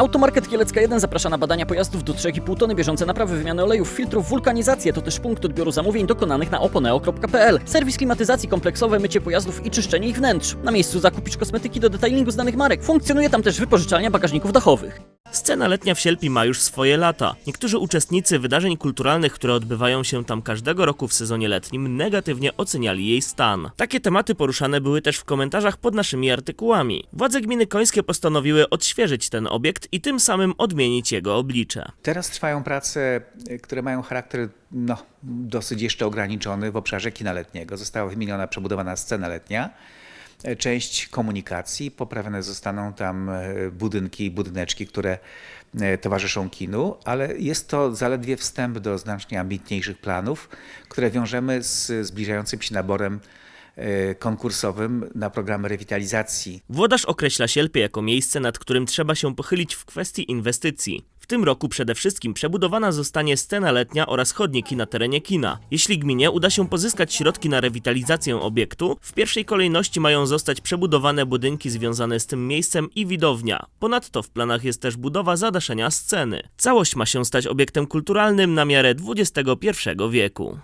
Automarket Kielecka 1 zaprasza na badania pojazdów do 3,5 tony, bieżące naprawy, wymiany olejów, filtrów, wulkanizację. To też punkt odbioru zamówień dokonanych na oponeo.pl. Serwis klimatyzacji kompleksowe, mycie pojazdów i czyszczenie ich wnętrz. Na miejscu zakupisz kosmetyki do detailingu znanych marek. Funkcjonuje tam też wypożyczalnia bagażników dachowych. Scena letnia w Sielpi ma już swoje lata. Niektórzy uczestnicy wydarzeń kulturalnych, które odbywają się tam każdego roku w sezonie letnim, negatywnie oceniali jej stan. Takie tematy poruszane były też w komentarzach pod naszymi artykułami. Władze gminy Końskie postanowiły odświeżyć ten obiekt i tym samym odmienić jego oblicze. Teraz trwają prace, y, które mają charakter no, dosyć jeszcze ograniczony w obszarze kina letniego. Została wymieniona przebudowana scena letnia, część komunikacji, poprawione zostaną tam e, budynki i budyneczki, które e, towarzyszą kinu, ale jest to zaledwie wstęp do znacznie ambitniejszych planów, które wiążemy z zbliżającym się naborem e, konkursowym na programy rewitalizacji Włodarz określa Sielpie jako miejsce, nad którym trzeba się pochylić w kwestii inwestycji. Tym roku przede wszystkim przebudowana zostanie scena letnia oraz chodniki na terenie kina. Jeśli gminie uda się pozyskać środki na rewitalizację obiektu, w pierwszej kolejności mają zostać przebudowane budynki związane z tym miejscem i widownia. Ponadto w planach jest też budowa zadaszenia sceny. Całość ma się stać obiektem kulturalnym na miarę XXI wieku.